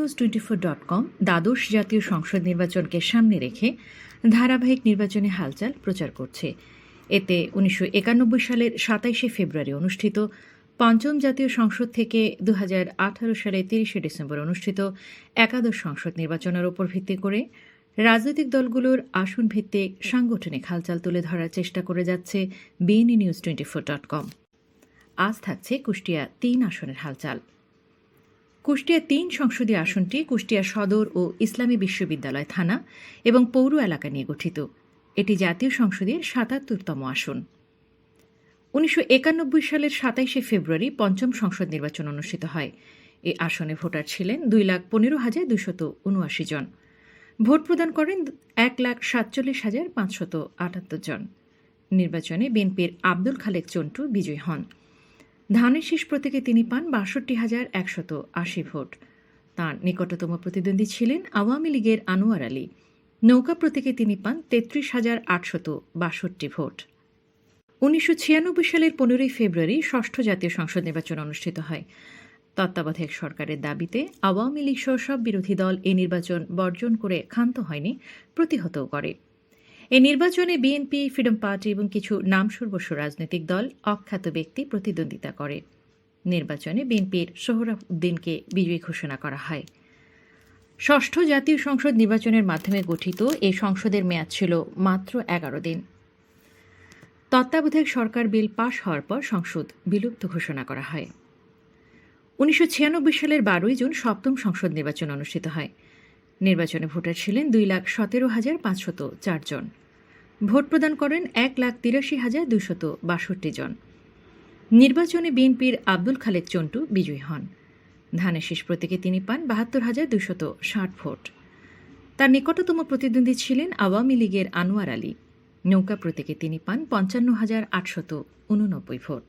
News twenty four dot com দ্বাদশ জাতীয় সংসদ নির্বাচনকে সামনে রেখে ধারাবাহিক নির্বাচনে হালচাল প্রচার করছে। এতে উনিশশো একানব্বই সালের সাতাইশে ফেব্রুয়ারি অনুষ্ঠিত পঞ্চম জাতীয় সংসদ থেকে দু আঠারো সালের তিরিশে ডিসেম্বর অনুষ্ঠিত একাদশ সংসদ নির্বাচনের উপর ভিত্তি করে রাজনৈতিক দলগুলোর আসন ভিত্তিক সাংগঠনিক হালচাল তুলে ধরার চেষ্টা করে যাচ্ছে বিএনই news twenty four dot com আজ থাকছে কুষ্টিয়া তিন আসনের হালচাল। কুষ্টিয়া তিন সংসদীয় আসনটি কুষ্টিয়া সদর ও ইসলামী বিশ্ববিদ্যালয় থানা এবং পৌর এলাকা নিয়ে গঠিত। এটি জাতীয় সংসদের সাতাত্তরতম আসন। উনিশশো একানব্বই সালের সাতাইশে ফেব্রুয়ারি পঞ্চম সংসদ নির্বাচন অনুষ্ঠিত হয়। এই আসনে ভোটার ছিলেন দুই লাখ পনেরো হাজার দুশত উনআশি জন। ভোট প্রদান করেন এক লাখ সাতচল্লিশ হাজার পাঁচশত আটাত্তর জন। নির্বাচনে বিএনপির আব্দুল খালেক চন্টু বিজয়ী হন। ধানের শীষ প্রতীকে তিনি পান বাষট্টি হাজার একশত আশি ভোট। তাঁর নিকটতম প্রতিদ্বন্দ্বী ছিলেন আওয়ামী লীগের আনোয়ার আলী। নৌকা প্রতীকে তিনি পান তেত্রিশ হাজার আটশত বাষট্টি ভোট। উনিশশো ছিয়ানব্বই সালের পনেরোই ফেব্রুয়ারি ষষ্ঠ জাতীয় সংসদ নির্বাচন অনুষ্ঠিত হয়। তত্ত্বাবধায়ক সরকারের দাবিতে আওয়ামী লীগ সহ সব বিরোধী দল এই নির্বাচন বর্জন করে ক্ষান্ত হয়নি, প্রতিহতও করে। এই নির্বাচনে বিএনপি, ফ্রিডম পার্টি এবং কিছু নামসর্বস্ব রাজনৈতিক দল অখ্যাত ব্যক্তি প্রতিদ্বন্দ্বিতা করে। নির্বাচনে বিএনপির সোহরাউদ্দিনকে বিজয়ী ঘোষণা করা হয়। ষষ্ঠ জাতীয় সংসদ নির্বাচনের মাধ্যমে গঠিত এই সংসদের মেয়াদ ছিল মাত্র এগারো দিন। তত্ত্বাবধায়ক সরকার বিল পাশ হওয়ার পর সংসদ বিলুপ্ত ঘোষণা করা হয়। উনিশশো ছিয়ানব্বই সালের বারোই জুন সপ্তম সংসদ নির্বাচন অনুষ্ঠিত হয়। নির্বাচনে ভোটার ছিলেন দুই লাখ সতেরো হাজার পাঁচশত চারজন। ভোট প্রদান করেন এক লাখ তিরাশি হাজার দুশত বাষট্টি জন। নির্বাচনে বিএনপির আব্দুল খালেক চন্টু বিজয়ী হন। ধানের শীষ প্রতীকে তিনি পান বাহাত্তর হাজার দুশত ষাট ভোট। তার নিকটতম প্রতিদ্বন্দ্বী ছিলেন আওয়ামী লীগের আনোয়ার আলী। নৌকা প্রতীকে তিনি পান পঞ্চান্ন হাজার আটশত উননব্বই ভোট।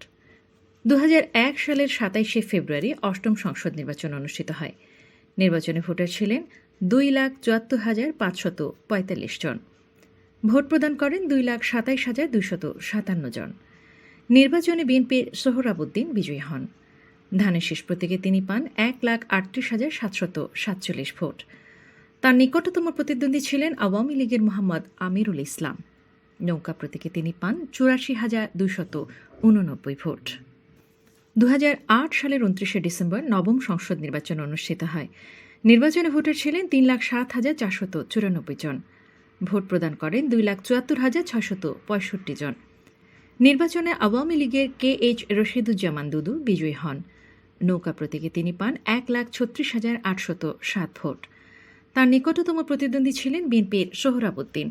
দু হাজার এক সালের সাতাইশে ফেব্রুয়ারি অষ্টম সংসদ নির্বাচন অনুষ্ঠিত হয়। নির্বাচনে ভোটার ছিলেন দুই লাখ চুয়াত্তর হাজার পাঁচশত পঁয়তাল্লিশ জন। ভোট প্রদান করেন দুই লাখ সাতাইশ হাজার দুইশত সাতান্ন জন। নির্বাচনে বিএনপির সোহরাবুদ্দিন বিজয়ী হন। ধানের শেষ প্রতীকে তিনি পান এক লাখ আটত্রিশ হাজার সাতশত সাতচল্লিশ ভোট। তার নিকটতম প্রতিদ্বন্দ্বী ছিলেন আওয়ামী লীগের মোহাম্মদ আমিরুল ইসলাম। নৌকা প্রতীকে তিনি পান চুরাশি হাজার দুইশত উননব্বই ভোট। দু হাজার আট সালের উনত্রিশে ডিসেম্বর নবম সংসদ নির্বাচন অনুষ্ঠিত হয়। নির্বাচনে ভোটার ছিলেন তিন লাখ সাত হাজার চারশত চুরানব্বই জন। ভোট প্রদান করেন দুই লাখ চুয়াত্তর হাজার ছয়শত পঁয়ষট্টি জন। নির্বাচনে আওয়ামী লীগের কে এইচ রশিদুজ্জামান দুদু বিজয়ী হন। নৌকা প্রতীকে তিনি পান এক লাখ ছত্রিশ হাজার আটশত সাত ভোট। তার নিকটতম প্রতিদ্বন্দ্বী ছিলেন বিএনপির সোহরাবুদ্দিন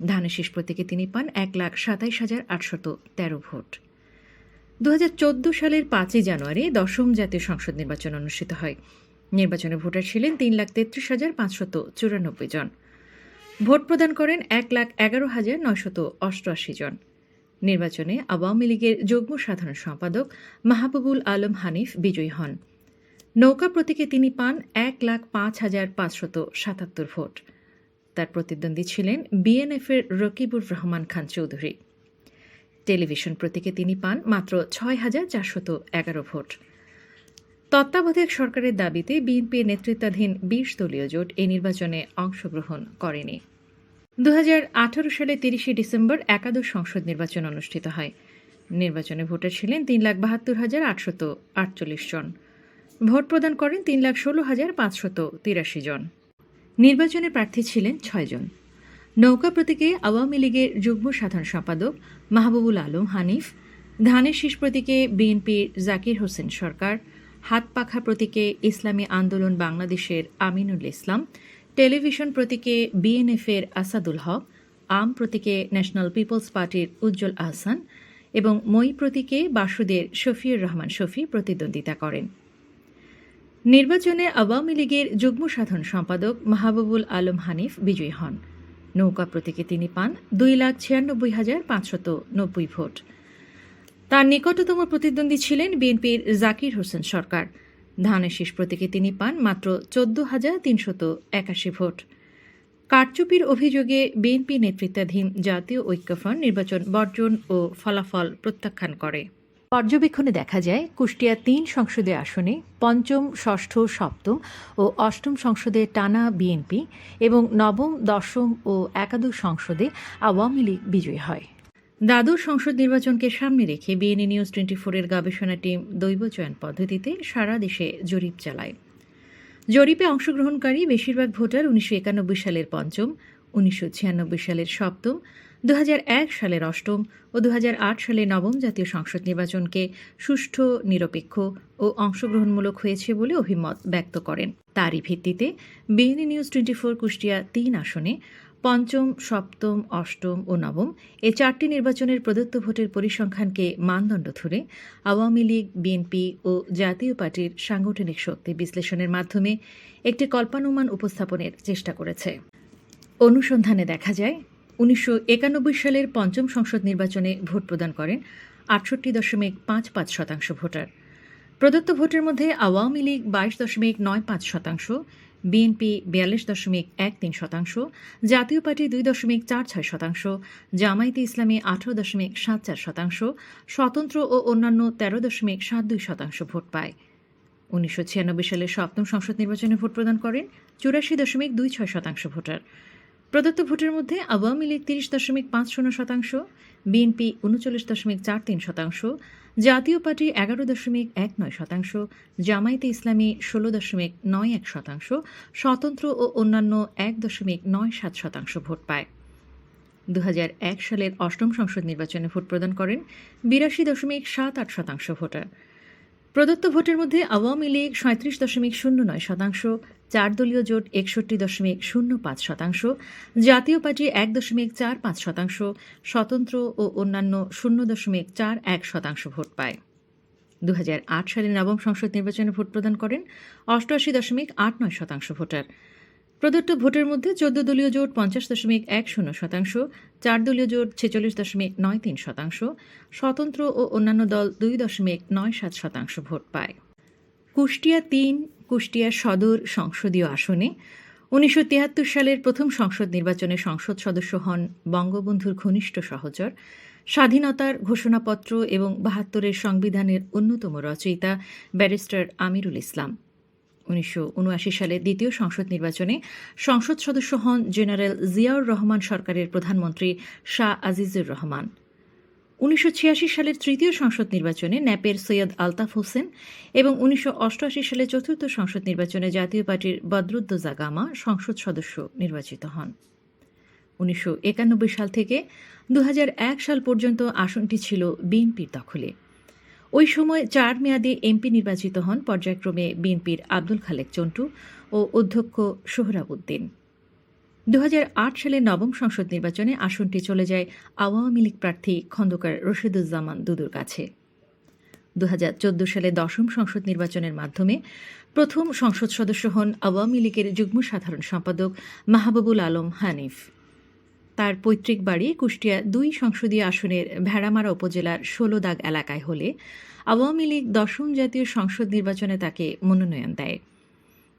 ধানেশীষ প্রতীকে তিনি পান এক লাখ সাতাইশ হাজার আটশত তেরো ভোট। দু হাজার চোদ্দ সালের পাঁচই জানুয়ারি দশম জাতীয় সংসদ নির্বাচন অনুষ্ঠিত হয়। নির্বাচনে ভোটার ছিলেন তিন লাখ তেত্রিশ হাজার পাঁচশত চুরানব্বই জন। ভোট প্রদান করেন এক লাখ এগারো হাজার নয়শত অষ্টআশি জন। নির্বাচনে আওয়ামী লীগের যুগ্ম সাধারণ সম্পাদক মাহবুবুল আলম হানিফ বিজয়ী হন। নৌকা প্রতীকে তিনি পান এক লাখ পাঁচ হাজার পাঁচশত সাতাত্তর ভোট। তার প্রতিদ্বন্দ্বী ছিলেন বিএনএফের রকিবুর রহমান খান চৌধুরী। টেলিভিশন প্রতীকে তিনি পান মাত্র ছয় হাজার চারশত এগারো ভোট। তত্ত্বাবধায়ক সরকারের দাবিতে বিএনপির নেতৃত্বাধীন বিশ দলীয় জোট এই নির্বাচনে অংশগ্রহণ করেনি। দু সালে তিরিশে ডিসেম্বর একাদশ সংসদ নির্বাচন অনুষ্ঠিত হয়। নির্বাচনে ভোটার ছিলেন তিন লাখ বাহাত্তর হাজার আটশত আটচল্লিশ জন। ভোট প্রদান করেন তিন লাখ ষোলো হাজার পাঁচশত তিরাশি জন। নির্বাচনে প্রার্থী ছিলেন ছয়জন নৌকা প্রতীকে আওয়ামী লীগের যুগ্ম সাধারণ সম্পাদক মাহবুবুল আলম হানিফ, ধানের শীষ প্রতীকে বিএনপির জাকির হোসেন সরকার হাত পাখা প্রতীকে ইসলামী আন্দোলন বাংলাদেশের আমিনুল ইসলাম, টেলিভিশন প্রতীকে বিএনএফের আসাদুল হক, আম প্রতীকে ন্যাশনাল পিপলস পার্টির উজ্জ্বল আহসান এবং মই প্রতীকে বাসুদের শফিউর রহমান শফি প্রতিদ্বন্দ্বিতা করেন। নির্বাচনে আওয়ামী লীগের যুগ্ম সাধারণ সম্পাদক মাহবুবুল আলম হানিফ বিজয়ী হন। নৌকা প্রতীকে তিনি পান দুই লাখ ছিয়ানব্বই হাজার পাঁচশত নব্বই ভোট। তার নিকটতম প্রতিদ্বন্দ্বী ছিলেন বিএনপির জাকির হোসেন সরকার। ধানের শীষ প্রতীকে তিনি পান মাত্র চোদ্দ হাজার তিনশত একাশি ভোট। কারচুপির অভিযোগে বিএনপি নেতৃত্বাধীন জাতীয় ঐক্যফ্রন্ট নির্বাচন বর্জন ও ফলাফল প্রত্যাখ্যান করে। পর্যবেক্ষণে দেখা যায়, কুষ্টিয়া তিন সংসদীয় আসনে পঞ্চম, ষষ্ঠ, সপ্তম ও অষ্টম সংসদে টানা বিএনপি এবং নবম, দশম ও একাদশ সংসদে আওয়ামী লীগ বিজয়ী হয়। দ্বাদশ সংসদ নির্বাচনকে সামনে রেখে বিএনএ নিউজ টোয়েন্টি ফোরের গবেষণা টিম দৈব চয়ন পদ্ধতিতে সারা দেশে জরিপ চালায়। জরিপে অংশগ্রহণকারী বেশিরভাগ ভোটার উনিশশো একানব্বই সালের পঞ্চম, উনিশশো ছিয়ানব্বই সালের সপ্তম দু এক সালের অষ্টম ও দু সালের নবম জাতীয় সংসদ নির্বাচনকে সুষ্ঠু, নিরপেক্ষ ও অংশগ্রহণমূলক হয়েছে বলে অভিমত ব্যক্ত করেন। তারই ভিত্তিতে BNA news twenty four Kushtia তিন আসনে পঞ্চম, সপ্তম, অষ্টম ও নবম এ চারটি নির্বাচনের প্রদত্ত ভোটের পরিসংখ্যানকে মানদণ্ড ধরে আওয়ামী লীগ, বিএনপি ও জাতীয় পার্টির সাংগঠনিক শক্তি বিশ্লেষণের মাধ্যমে একটি কল্পানুমান উপস্থাপনের চেষ্টা করেছে। অনুসন্ধানে দেখা যায়, উনিশশো একানব্বই সালের পঞ্চম সংসদ নির্বাচনে ভোট প্রদান করেন আটষট্টি দশমিক পাঁচ পাঁচ শতাংশ ভোটার। প্রদত্ত ভোটের মধ্যে আওয়ামী লীগ বাইশ দশমিক নয় পাঁচ শতাংশ বিএনপি বিয়াল্লিশ দশমিক এক তিন শতাংশ, জাতীয় পার্টি দুই দশমিক চার ছয় শতাংশ, জামায়াতে ইসলামী আঠারো দশমিক সাত চার শতাংশ, স্বতন্ত্র ও অন্যান্য তেরো দশমিক সাত দুই শতাংশ ভোট পায়। উনিশশো ছিয়ানব্বই সালে সপ্তম সংসদ নির্বাচনে ভোট প্রদান করেন চুরাশি দশমিক দুই ছয় শতাংশ ভোটার। প্রদত্ত ভোটের মধ্যে আওয়ামী লীগ তিরিশ দশমিক পাঁচ শূন্য শতাংশ, বিএনপি উনচল্লিশ দশমিক চার তিন শতাংশ জাতীয় পার্টি এগারো দশমিক এক নয় শতাংশ, জামায়াতে ইসলামী ষোলো দশমিক নয় এক শতাংশ, স্বতন্ত্র ও অন্যান্য এক দশমিক নয় সাত শতাংশ ভোট পায়। দু সালের অষ্টম সংসদ নির্বাচনে ভোট প্রদান করেন বিরাশি দশমিক সাত আট শতাংশ ভোটার। প্রদত্ত ভোটের মধ্যে আওয়ামী লীগ সাঁত্রিশ দশমিক শূন্য নয় শতাংশ, চার দলীয় জোট একষট্টি দশমিক শূন্য পাঁচ শতাংশ, জাতীয় পার্টি এক দশমিক চার পাঁচ শতাংশ, স্বতন্ত্র ও অন্যান্য শূন্য দশমিক চার এক শতাংশ ভোট পায়। দু হাজার আট সালে নবম সংসদ নির্বাচনে ভোট প্রদান করেন অষ্টআশি দশমিক আট নয় শতাংশ ভোটার। প্রদত্ত ভোটের মধ্যে চোদ্দ দলীয় জোট পঞ্চাশ দশমিক এক শূন্য শতাংশ, চার দলীয় জোট ছেচল্লিশ দশমিক নয় তিন শতাংশ, স্বতন্ত্র ও অন্যান্য দল দুই দশমিক নয় সাত শতাংশ ভোট পায়। কুষ্টিয়া তিন, কুষ্টিয়া সদর সংসদীয় আসনে। উনিশশো তিয়াত্তর সালের প্রথম সংসদ নির্বাচনে সংসদ সদস্য হন বঙ্গবন্ধুর ঘনিষ্ঠ সহচর। স্বাধীনতার ঘোষণাপত্র এবং বাহাত্তরের সংবিধানের অন্যতম রচয়িতা ব্যারিস্টার আমিরুল ইসলাম। উনিশশো সালে দ্বিতীয় সংসদ নির্বাচনে সংসদ সদস্য হন জেনারেল জিয়াউর রহমান সরকারের প্রধানমন্ত্রী শাহ আজিজুর রহমান। উনিশশো ছিয়াশি সালের তৃতীয় সংসদ নির্বাচনে ন্যাপের সৈয়দ আলতাফ হোসেন এবং উনিশশো অষ্টআশি সালে চতুর্থ সংসদ নির্বাচনে জাতীয় পার্টির বদরুদ্দোজা গামা সংসদ সদস্য নির্বাচিত হন। উনিশশো একানব্বই সাল থেকে দু হাজার এক সাল পর্যন্ত আসনটি ছিল বিএনপির দখলে। ওই সময় চার মেয়াদে এমপি নির্বাচিত হন পর্যায়ক্রমে বিএনপির আব্দুল খালেক চন্টু ও অধ্যক্ষ সোহরাবুদ্দিন দু সালের নবম সংসদ নির্বাচনে আসনটি চলে যায় আওয়ামী লীগ প্রার্থী খন্দকার রশিদুজ্জামান দুদুর কাছে। দু হাজার চোদ্দ সালে দশম সংসদ নির্বাচনের মাধ্যমে প্রথম সংসদ সদস্য হন আওয়ামী লীগের যুগ্ম সাধারণ সম্পাদক মাহবুবুল আলম হানিফ। তার পৈতৃক বাড়ি কুষ্টিয়া দুই সংসদীয় আসনের ভেড়ামারা উপজেলার ষোলোদাগ এলাকায় হলে আওয়ামী লীগ দশম জাতীয় সংসদ নির্বাচনে তাকে মনোনয়ন দেয়।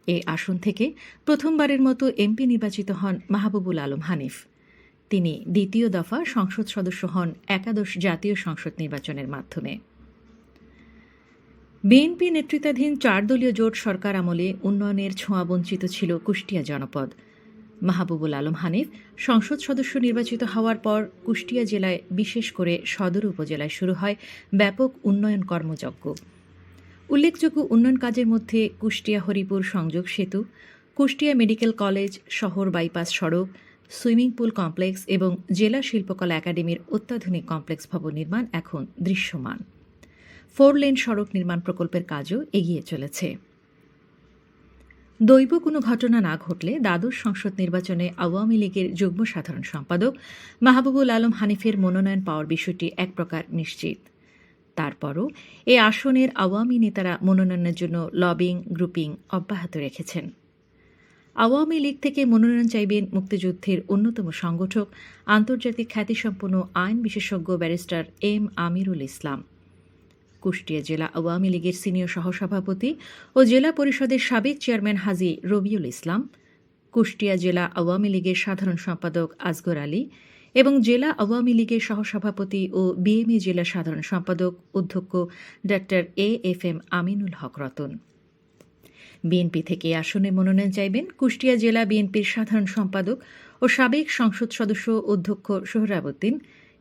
এ আসন থেকে প্রথমবারের মতো এমপি নির্বাচিত হন মাহবুবুল আলম হানিফ। তিনি দ্বিতীয় দফা সংসদ সদস্য হন একাদশ জাতীয় সংসদ নির্বাচনের মাধ্যমে। বিএনপি নেতৃত্বাধীন চার দলীয় জোট সরকার আমলে উন্নয়নের ছোঁয়া বঞ্চিত ছিল কুষ্টিয়া জনপদ। মাহবুবুল আলম হানিফ সংসদ সদস্য নির্বাচিত হওয়ার পর কুষ্টিয়া জেলায় বিশেষ করে সদর উপজেলায় শুরু হয় ব্যাপক উন্নয়ন কর্মযজ্ঞ। উল্লেখযোগ্য উন্নয়ন কাজের মধ্যে কুষ্টিয়া হরিপুর সংযোগ সেতু, কুষ্টিয়া মেডিকেল কলেজ, শহর বাইপাস সড়ক, সুইমিং পুল কমপ্লেক্স এবং জেলা শিল্পকলা একাডেমির অত্যাধুনিক কমপ্লেক্স ভবন নির্মাণ এখন দৃশ্যমান। ফোর লেন সড়ক নির্মাণ প্রকল্পের কাজও এগিয়ে চলেছে। দৈব কোনো ঘটনা না ঘটলে দ্বাদশ সংসদ নির্বাচনে আওয়ামী লীগের যুগ্ম সাধারণ সম্পাদক মাহবুবুল আলম হানিফের মনোনয়ন পাওয়ার বিষয়টি এক প্রকার নিশ্চিত। তারপরও এ আসনের আওয়ামী নেতারা মনোনয়নের জন্য লবিং, গ্রুপিং অব্যাহত রেখেছেন। আওয়ামী লীগ থেকে মনোনয়ন চাইবেন মুক্তিযুদ্ধের অন্যতম সংগঠক, আন্তর্জাতিক খ্যাতিসম্পন্ন আইন বিশেষজ্ঞ ব্যারিস্টার এম আমিরুল ইসলাম। কুষ্টিয়া জেলা আওয়ামী লীগের সিনিয়র সহসভাপতি ও জেলা পরিষদের সাবেক চেয়ারম্যান হাজি রবিউল ইসলাম, কুষ্টিয়া জেলা আওয়ামী লীগের সাধারণ সম্পাদক আজগর আলী এবং জেলা আওয়ামী লীগের সহসভাপতি ও বিএমই জেলা সাধারণ সম্পাদক অধ্যক্ষ doctor A F M Aminul Haq Ratan. BNP থেকে আসনে মনোনয়ন চাইবেন কুষ্টিয়া জেলা বিএনপির সাধারণ সম্পাদক ও সাবেক সংসদ সদস্য অধ্যক্ষ সোহরাবুদ্দিন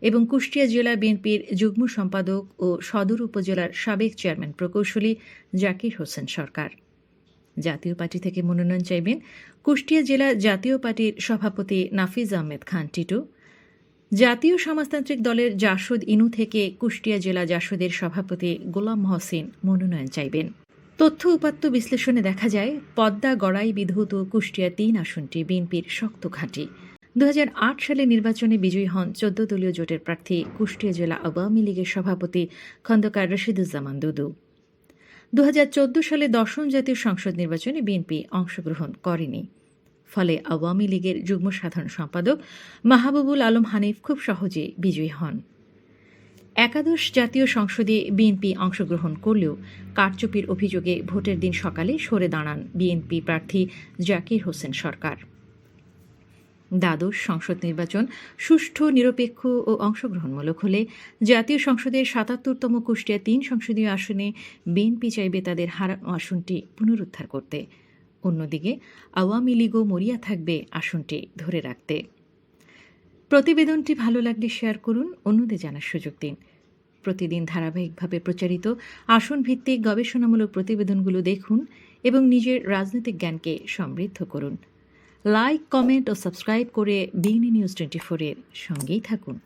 এবং কুষ্টিয়া জেলা বিএনপির যুগ্ম সম্পাদক ও সদর উপজেলার সাবেক চেয়ারম্যান প্রকৌশলী জাকির হোসেন সরকার। জাতীয় পার্টি থেকে মনোনয়ন চাইবেন কুষ্টিয়া জেলা জাতীয় পার্টির সভাপতি নাফিজ আহমেদ খান টিটু। জাতীয় সমাজতান্ত্রিক দলের জাসদ ইনু থেকে কুষ্টিয়া জেলা জাসদের সভাপতি গোলাম মহসিন মনোনয়ন চাইবেন। তথ্য উপাত্ত বিশ্লেষণে দেখা যায়, পদ্মা গড়াই বিধৌত কুষ্টিয়া তিন আসনটি বিএনপির শক্ত ঘাঁটি। দু হাজার আট সালে নির্বাচনে বিজয়ী হন চোদ্দ দলীয় জোটের প্রার্থী কুষ্টিয়া জেলা আওয়ামী লীগের সভাপতি খন্দকার রশিদুজ্জামান দুদু। দু হাজার চোদ্দ সালে দশম জাতীয় সংসদ নির্বাচনে বিএনপি অংশগ্রহণ করেনি। ফলে আওয়ামী লীগের যুগ্ম সাধারণ সম্পাদক মাহবুবুল আলম হানিফ খুব সহজে বিজয়ী হন। একাদশ জাতীয় সংসদে বিএনপি অংশগ্রহণ করলেও কারচুপির অভিযোগে ভোটের দিন সকালে সরে দাঁড়ান বিএনপি প্রার্থী জাকির হোসেন সরকার। দ্বাদশ সংসদ নির্বাচন সুষ্ঠু, নিরপেক্ষ ও অংশগ্রহণমূলক হলে জাতীয় সংসদের সাতাত্তরতম কুষ্টিয়া তিন সংসদীয় আসনে বিএনপি চাইবে তাদের হারানো আসনটি পুনরুদ্ধার করতে। অন্যদিকে আওয়ামী লীগও মরিয়া থাকবে আসনটি ধরে রাখতে। প্রতিবেদনটি ভালো লাগলে শেয়ার করুন, অন্যদের জানার সুযোগ দিন। প্রতিদিন ধারাবাহিকভাবে প্রচারিত আসন ভিত্তিক গবেষণামূলক প্রতিবেদনগুলো দেখুন এবং নিজের রাজনৈতিক জ্ঞানকে সমৃদ্ধ করুন। লাইক কমেন্ট ও সাবস্ক্রাইব করে বিএনএ নিউজ টোয়েন্টি ফোরের সঙ্গেই থাকুন।